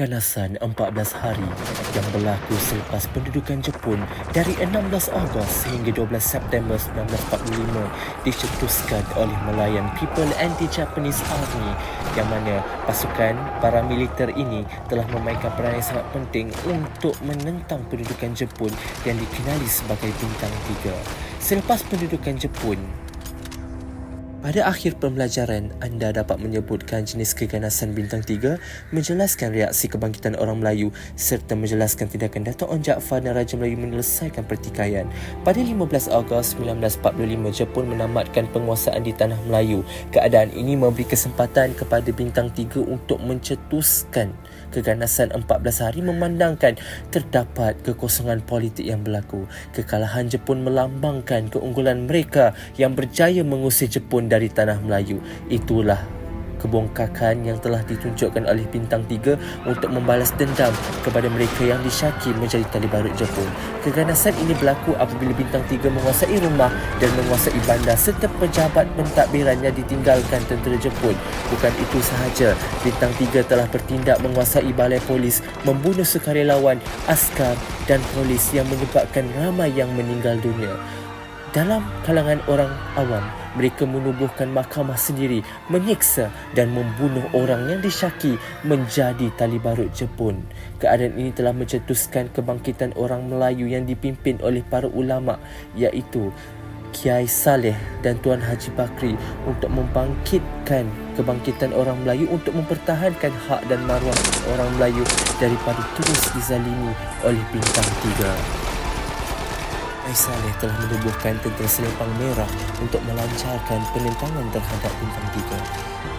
keganasan 14 hari yang berlaku selepas pendudukan Jepun dari 16 Ogos hingga 12 September 1945 dicetuskan oleh Malayan People Anti-Japanese Army yang mana pasukan paramiliter ini telah memainkan peranan yang sangat penting untuk menentang pendudukan Jepun yang dikenali sebagai Bintang Tiga. Selepas pendudukan Jepun, pada akhir pembelajaran, anda dapat menyebutkan jenis keganasan bintang 3, menjelaskan reaksi kebangkitan orang Melayu serta menjelaskan tindakan Dato' On Jaafar dan Raja Melayu menyelesaikan pertikaian. Pada 15 Ogos 1945, Jepun menamatkan penguasaan di Tanah Melayu. Keadaan ini memberi kesempatan kepada bintang 3 untuk mencetuskan keganasan 14 hari memandangkan terdapat kekosongan politik yang berlaku. Kekalahan Jepun melambangkan keunggulan mereka yang berjaya mengusir Jepun dari tanah Melayu. Itulah kebongkakan yang telah ditunjukkan oleh Bintang Tiga untuk membalas dendam kepada mereka yang disyaki menjadi tali barut Jepun. Keganasan ini berlaku apabila Bintang Tiga menguasai rumah dan menguasai bandar serta pejabat pentadbiran yang ditinggalkan tentera Jepun. Bukan itu sahaja, Bintang Tiga telah bertindak menguasai balai polis, membunuh sukarelawan, askar dan polis yang menyebabkan ramai yang meninggal dunia. Dalam kalangan orang awam, mereka menubuhkan mahkamah sendiri, menyiksa dan membunuh orang yang disyaki menjadi tali barut Jepun. Keadaan ini telah mencetuskan kebangkitan orang Melayu yang dipimpin oleh para ulama iaitu Kiai Saleh dan Tuan Haji Bakri untuk membangkitkan kebangkitan orang Melayu untuk mempertahankan hak dan maruah orang Melayu daripada terus dizalimi oleh bintang tiga. Kiai Saleh telah menubuhkan tentera selempang merah untuk melancarkan penentangan terhadap bintang tiga.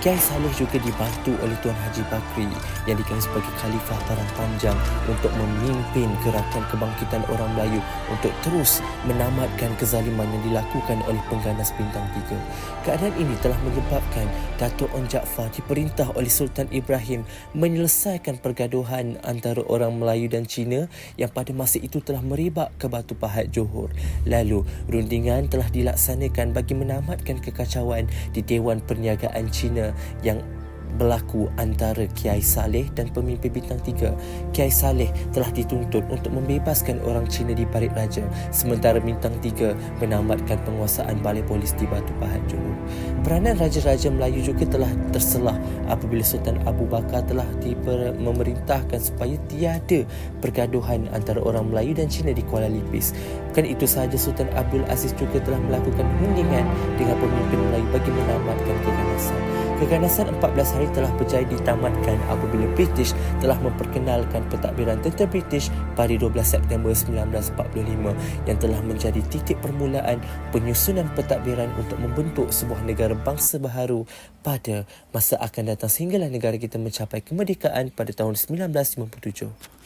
Kiai Saleh juga dibantu oleh Tuan Haji Bakri yang dikenal sebagai Khalifah Parang Panjang untuk memimpin gerakan kebangkitan orang Melayu untuk terus menamatkan kezaliman yang dilakukan oleh pengganas bintang tiga. Keadaan ini telah menyebabkan Datuk On Jaafar diperintah oleh Sultan Ibrahim menyelesaikan pergaduhan antara orang Melayu dan Cina yang pada masa itu telah merebak ke Batu Pahat. Johor. Lalu, rundingan telah dilaksanakan bagi menamatkan kekacauan di Dewan Perniagaan Cina yang berlaku antara Kiai Saleh dan pemimpin bintang tiga. Kiai Saleh telah dituntut untuk membebaskan orang Cina di Parit Raja sementara bintang tiga menamatkan penguasaan balai polis di Batu Pahat Johor. Peranan Raja-Raja Melayu juga telah terselah apabila Sultan Abu Bakar telah diper- memerintahkan supaya tiada pergaduhan antara orang Melayu dan Cina di Kuala Lipis. Bukan itu sahaja Sultan Abdul Aziz juga telah melakukan rundingan dengan pemimpin Melayu bagi menamatkan keganasan. Keganasan 14 hari telah berjaya ditamatkan apabila British telah memperkenalkan pentadbiran tentera British pada 12 September 1945 yang telah menjadi titik permulaan penyusunan pentadbiran untuk membentuk sebuah negara bangsa baharu pada masa akan datang sehinggalah negara kita mencapai kemerdekaan pada tahun 1957.